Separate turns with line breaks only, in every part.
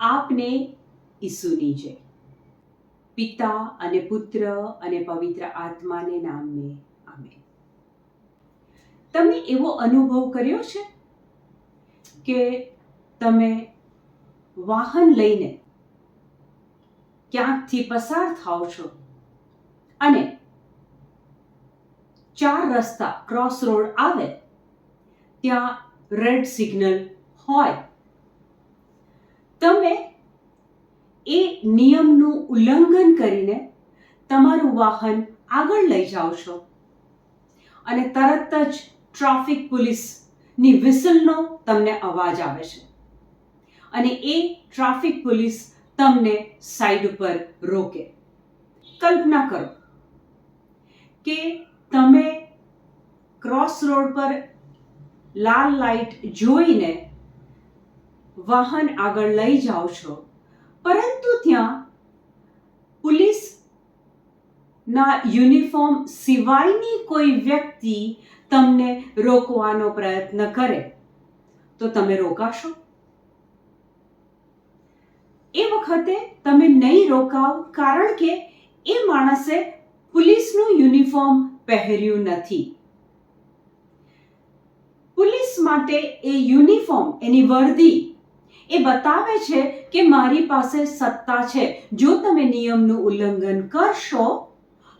આપને ઈસુની જય. પિતા અને પુત્ર અને પવિત્ર આત્માને નામને આમે તમે એવો અનુભવ કર્યો છે? કે તમે વાહન લઈને ક્યાંકથી પસાર થાવ છો? અને ચાર રસ્તા ક્રોસ રોડ આવે, ત્યાં રેડ સિગ્નલ હોય તમે એ નિયમનું ઉલ્લંઘન કરીને તમારું વાહન આગળ લઈ જાઓ છો. અને તરત જ ટ્રાફિક પોલીસની વિસલનો તમને અવાજ આવે છે. અને એ ટ્રાફિક પોલીસ તમને સાઈડ ઉપર રોકે. કલ્પના કરો કે તમે ક્રોસ રોડ પર લાલ લાઈટ જોઈને વાહન આગળ લઈ જાઓ છો. પરંતુ ત્યાં પોલીસ ના યુનિફોર્મ સિવાયની કોઈ વ્યક્તિ તમને રોકવાનો પ્રયત્ન કરે, તો તમે રોકાશો. એ વખતે તમે નહીં રોકાવ, કારણ કે એ માણસે પોલીસનું યુનિફોર્મ પહેર્યું નથી. પોલીસ માટે એ યુનિફોર્મ, એની વર્દી એ બતાવે છે કે મારી પાસે સત્તા છે. જો તમે નિયમનું ઉલ્લંઘન કરશો,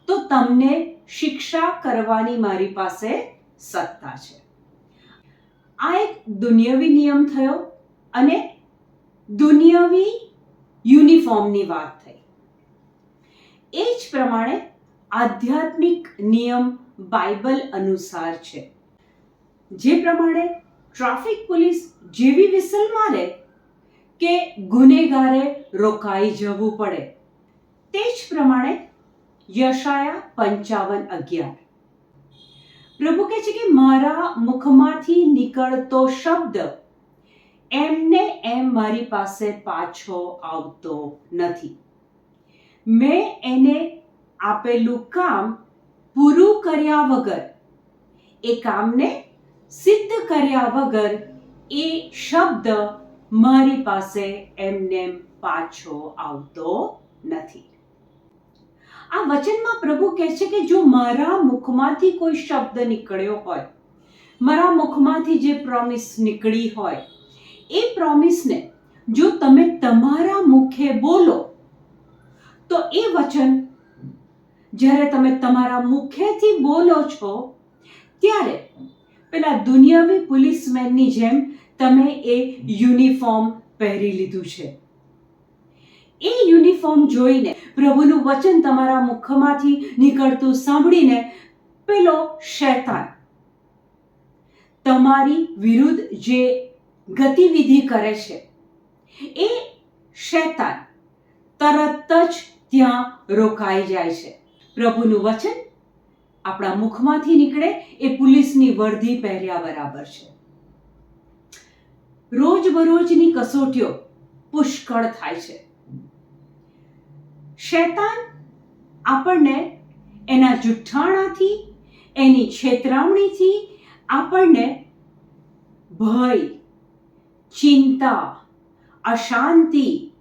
તો તમને શિક્ષા કરવાની મારી પાસે સત્તા છે. આ એક દુનિયવી નિયમ થયો અને દુનિયવી યુનિફોર્મની વાત થઈ. એ જ પ્રમાણે આધ્યાત્મિક નિયમ બાઇબલ અનુસાર છે. જે પ્રમાણે ટ્રાફિક પોલીસ જેવી વિસલ મારે કે ગુનેગારે રોકાઈ જવું પડે. તે જ પ્રમાણે યશાયા પંચાવન અગિયાર. પ્રભુ કહે છે કે મારા મુખમાંથી નીકળતો શબ્દ એમને એમ મારી પાસે પાછો આવતો નથી. મેં એને આપેલું કામ પૂરું કર્યા વગર, એ કામને સિદ્ધ કર્યા વગર એ શબ્દ મારી પાસે એમને પાછો આવતો નથી. આ વચનમાં પ્રભુ કહે છે કે જો મારા મુખમાંથી કોઈ શબ્દ નીકળ્યો હોય, મારા મુખમાંથી જે પ્રોમિસ નીકળી હોય, એ પ્રોમિસને જો તમે તમારા મુખે બોલો, તો એ વચન જ્યારે તમે તમારા મુખેથી બોલો છો, ત્યારે પેલા દુનિયાવી પોલીસમેનની જેમ તમે એ યુનિફોર્મ પહેરી લીધું છે. એ યુનિફોર્મ જોઈને પ્રભુનું વચન તમારા મુખમાંથી નીકળતું સાંભળીને પેલો શૈતાન, તમારી વિરુદ્ધ જે ગતિવિધિ કરે છે, એ શૈતાન તરત જ ત્યાં રોકાઈ જાય છે. પ્રભુનું વચન આપણા મુખમાંથી નીકળે, એ પોલીસની વર્ધી પહેર્યા બરાબર છે. રોજબરોજની કસોટીઓ પુષ્કળ થાય છે. શૈતાન આપણને એના જુઠ્ઠાણાથી, એની છેતરામણીથી આપણને ભય, ચિંતા, અશાંતિ,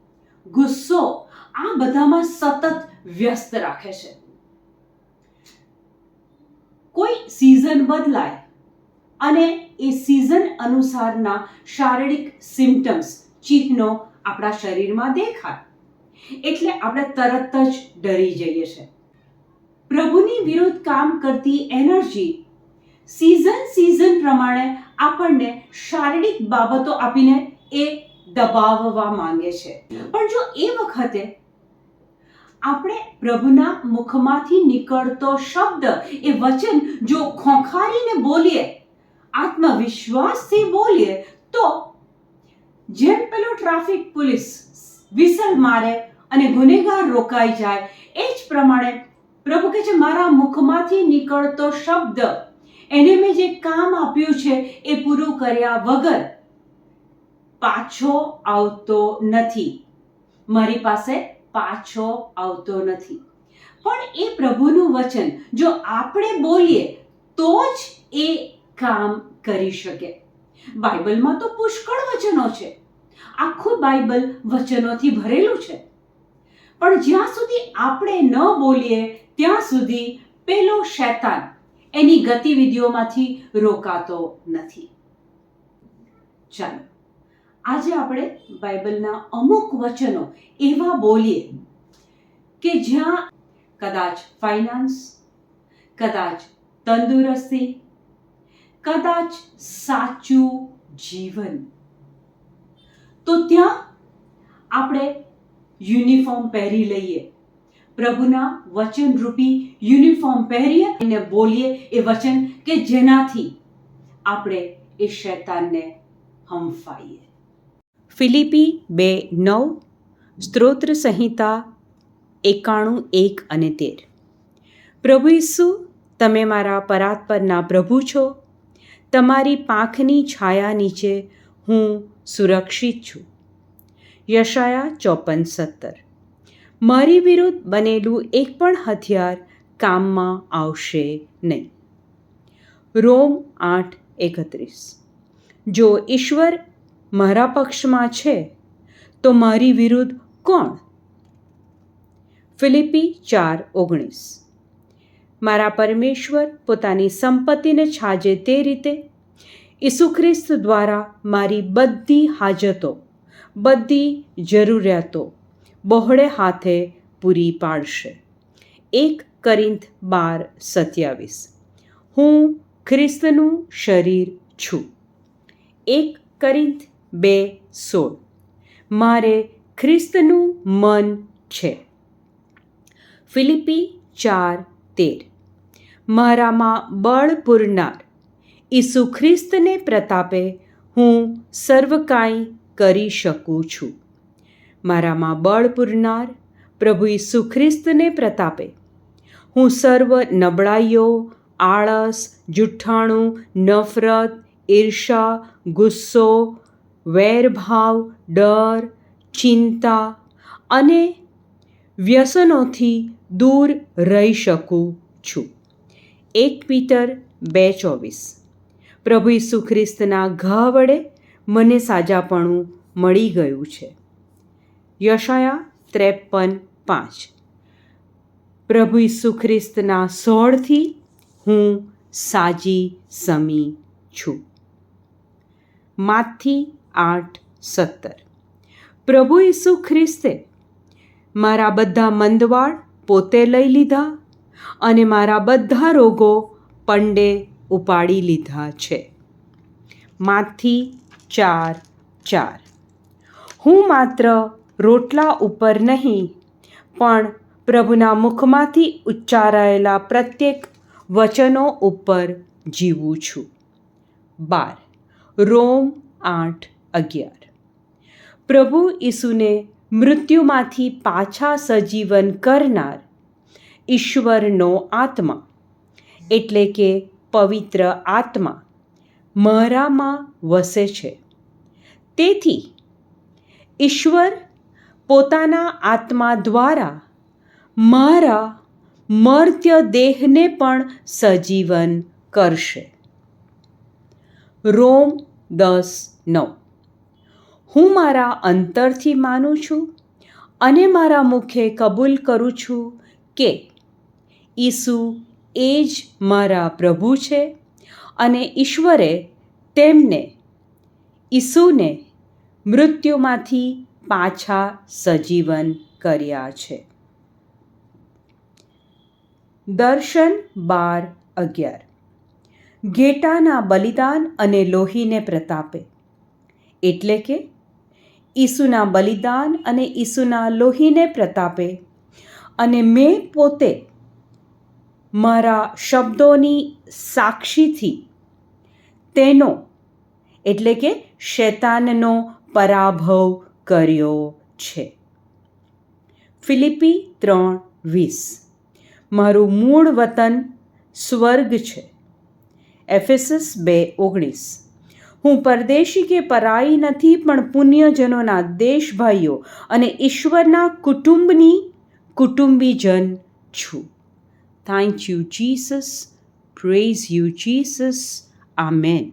ગુસ્સો આ બધામાં સતત વ્યસ્ત રાખે છે. કોઈ સિઝન બદલાય અને એ સિઝન અનુસારના શારીરિક સિમ્ટમ્સ ચિહ્નો આપણા શરીરમાં દેખાય. એટલે આપણે તરત જ ડરી જઈએ છે. પ્રભુની વિરુદ્ધ કામ કરતી એનર્જી સિઝન સિઝન પ્રમાણે આપણને શારીરિક બાબતો આપીને એ દબાવવા માંગે છે. પણ જો એ વખતે આપણે પ્રભુના મુખમાંથી નીકળતો શબ્દ, એ વચન જો ખોંખારીને બોલીએ આત્મવિશ્વાસથી બોલીએ તો જેમ પેલો ટ્રાફિક પોલીસ વિસલ મારે અને ગુનેગાર રોકાઈ જાય એ જ પ્રમાણે પ્રભુ કે છે, મારા મુખમાંથી નીકળતો શબ્દ, એને મેં જે કામ આપ્યું છે, એ પૂરું કર્યા વગર પાછો આવતો નથી. મારી પાસે પાછો આવતો નથી. પણ એ પ્રભુનું વચન જો આપણે બોલીએ, તો જ એ કામ કરી શકે. બાઇબલમાં તો પુષ્કળ વચનો છે. આખું બાઇબલ વચનોથી ભરેલું છે. પણ જ્યાં સુધી આપણે ન બોલીએ, ત્યાં સુધી પેલો શૈતાન એની ગતિવિધિઓમાંથી રોકાતો નથી. ચાલો, આજે આપણે બાઇબલના અમુક વચનો એવા બોલીએ કે જ્યાં કદાચ ફાઇનાન્સ, કદાચ તંદુરસ્તી કદાચ સાચું જીવન. તો ત્યાં આપણે યુનિફોર્મ પહેરી લઈએ. પ્રભુના વચનરૂપી યુનિફોર્મ પહેરીએ અને બોલીએ એ વચન કે જેનાથી આપણે એ શૈતાનને હંફાઈએ. ફિલિપી બે નવ, સ્ત્રોત્ર સંહિતા એકાણું એક અને તેર. પ્રભુ ઈસુ, તમે મારા પરાત પરના પ્રભુ છો. તમારી પાંખની છાયા નીચે હું સુરક્ષિત છું. યશાયા ચોપન સત્તર. મારી વિરુદ્ધ બનેલું એક પણ હથિયાર કામમાં આવશે નહીં. રોમ આઠ એકત્રીસ. જો ઈશ્વર મારા પક્ષમાં છે, તો મારી વિરુદ્ધ કોણ? ફિલિપી ચાર ઓગણીસ. મારા પરમેશ્વર પોતાની સંપત્તિને છાજે તે રીતે ઈસુ ખ્રિસ્ત દ્વારા મારી બધી હાજતો, બધી જરૂરિયાતો બહોળે હાથે પૂરી પાડશે. એક કરિંથ બાર સત્યાવીસ. હું ખ્રિસ્તનું શરીર છું. એક કરિંથ બે સોળ. મારે ખ્રિસ્તનું મન છે. ફિલિપી ચાર તેર. મારામાં બળ પૂરનાર. ઈસુ ખ્રિસ્તને પ્રતાપે હું સર્વ કાંઈ કરી શકું છું. મારામાં બળ પૂરનાર પ્રભુ ઈસુ ખ્રિસ્તને પ્રતાપે. હું સર્વ નબળાઈઓ, આળસ, જુઠ્ઠાણું, નફરત, ઈર્ષા, ગુસ્સો, વેરભાવ, ડર, ચિંતા અને વ્યસનોથી દૂર રહી શકું છું. એક પીટર બે ચોવીસ. પ્રભુ ઈસુ ખ્રિસ્તના ઘા વડે મને સાજાપણું મળી ગયું છે. યશાયા ત્રેપન પાંચ. પ્રભુ ઈસુ ખ્રિસ્તના સોળથી હું સાજી સમી છું. માથી આઠ સત્તર. પ્રભુ ઈસુ ખ્રિસ્તે મારા બધા મંદવાળ પોતે લઈ લીધા અને મારા બધા રોગો પંડે ઉપાડી લીધા છે. માથી ચાર ચાર. હું માત્ર રોટલા ઉપર નહીં, પણ પ્રભુના મુખમાંથી ઉચ્ચારાયેલા પ્રત્યેક વચનો ઉપર જીવું છું. બાર. રોમ આઠ અગિયાર. પ્રભુ ઈસુને મૃત્યુમાંથી પાછા સજીવન કરનાર ઈશ્વરનો આત્મા. એટલે કે પવિત્ર આત્મા મારામાં વસે છે. તેથી ઈશ્વર પોતાના આત્મા દ્વારા મારા મર્ત્ય દેહને પણ સજીવન કરશે. રોમ દસ નવ. હું મારા અંતરથી માનું છું અને મારા મુખે કબૂલ કરું છું કે ઈસુ એ જ મારા પ્રભુ છે અને ઈશ્વરે તેમને, ઈસુને મૃત્યુમાંથી પાછા સજીવન કર્યા છે. દર્શન બાર અગિયાર. ઘેટાના બલિદાન અને લોહીને પ્રતાપે. એટલે કે ઈસુના બલિદાન અને ઈસુના લોહીને પ્રતાપે. અને મેં પોતે મારા શબ્દોની સાક્ષીથી તેનો, એટલે કે શૈતાનનો પરાભવ કર્યો છે. ફિલિપી ત્રણ વીસ. મારું મૂળ વતન સ્વર્ગ છે. એફેસસ બે ઓગણીસ. હું પરદેશી કે પરાઈ નથી, પણ પુણ્યજનોના દેશભાઈઓ અને ઈશ્વરના કુટુંબની કુટુંબીજન છું. Thank you Jesus praise you Jesus amen